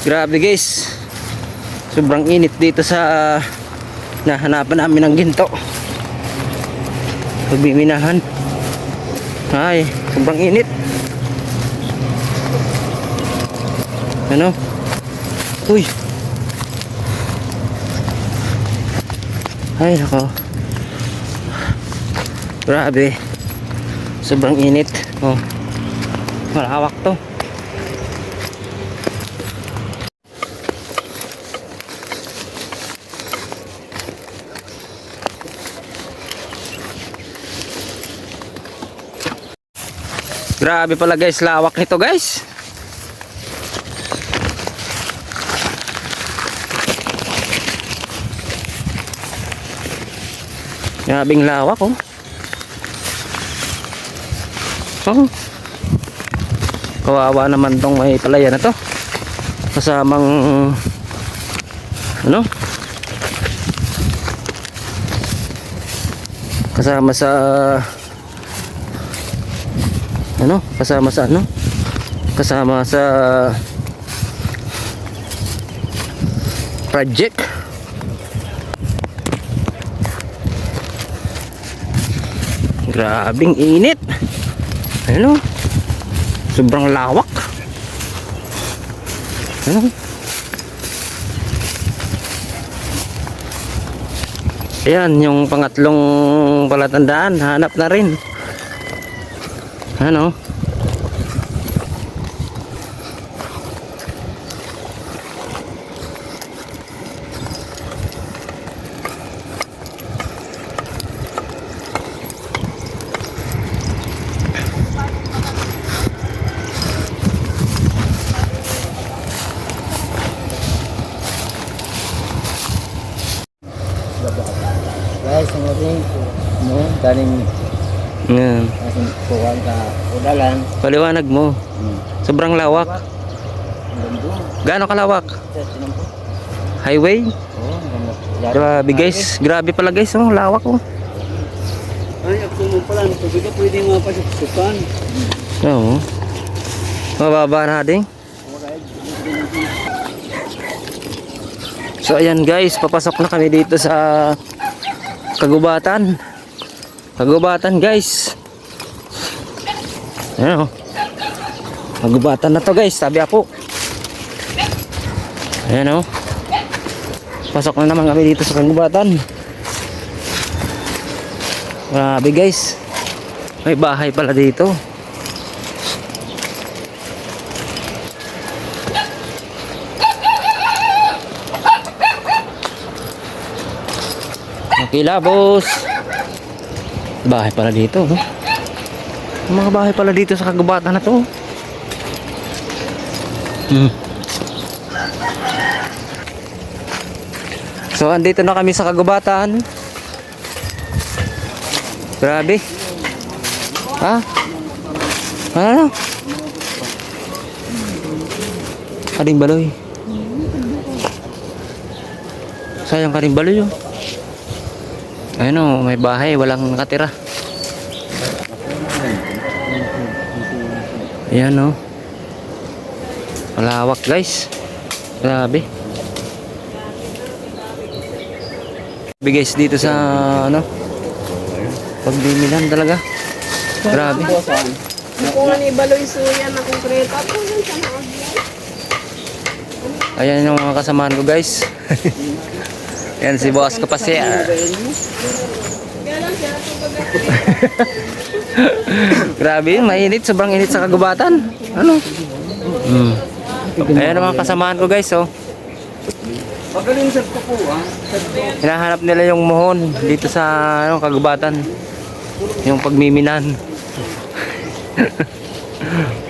Grabe guys. Sobrang init dito sa ah, nahanapan namin ng ginto. Pagbiminahan. Ay, sobrang init. Ano? Uy. Ay, nako. Grabe. Sobrang init. Oh. Malawak to. Grabe pala guys, lawak nito guys. Grabing lawak oh. Oh. Kawawa naman tong may palaya na to. Kasamang ano? Kasama sa ano? Kasama sa ano? Kasama sa project. Grabing init. Ano? Sobrang lawak. Ano? Ayan, yung pangatlong palatandaan, hanap na rin. Ano? Guys, ang ating mo, galing Ayan. ating kuwan ka udalan. Paliwanag mo. Hmm. Sobrang lawak. Gaano kalawak? Highway? Oo. Grabe guys. Grabe pala guys. Oh, lawak oh. Ay, ako mo pala, tubig ka pwede mga pasuksukan. Oo. Mababa na din. So ayan guys, papasok na kami dito sa Kagubatan. Kagubatan guys. Ayan oh. Kagubatan na to guys, sabi ako. Ayan oh. Pasok na naman kami dito sa Kagubatan. Grabe guys. May bahay pala dito. Makilabos. Bahay pala dito. Oh. May Mga bahay pala dito sa kagubatan na to. Hmm. So andito na kami sa kagubatan. Grabe. Ha? Ano? Karing baloy. Sayang karing baloy yun. Ayun o, may bahay, walang nakatira. Ayan o. Malawak guys. Grabe. Grabe guys dito sa ano. Pagdimilan talaga. Grabe. Kung ano ibaloy suya na konkreta, Ayan yung mga kasamaan ko guys. Yan si boss ko pa siya. Baga. Grabe, mainit. Sobrang init sa kagubatan. Ano? Hmm. Ayan ang mga kasamaan ko guys, oh. Pagaling sa kuko, ah. Hinahanap nila yung mohon dito sa ano, kagubatan. Yung pagmiminan.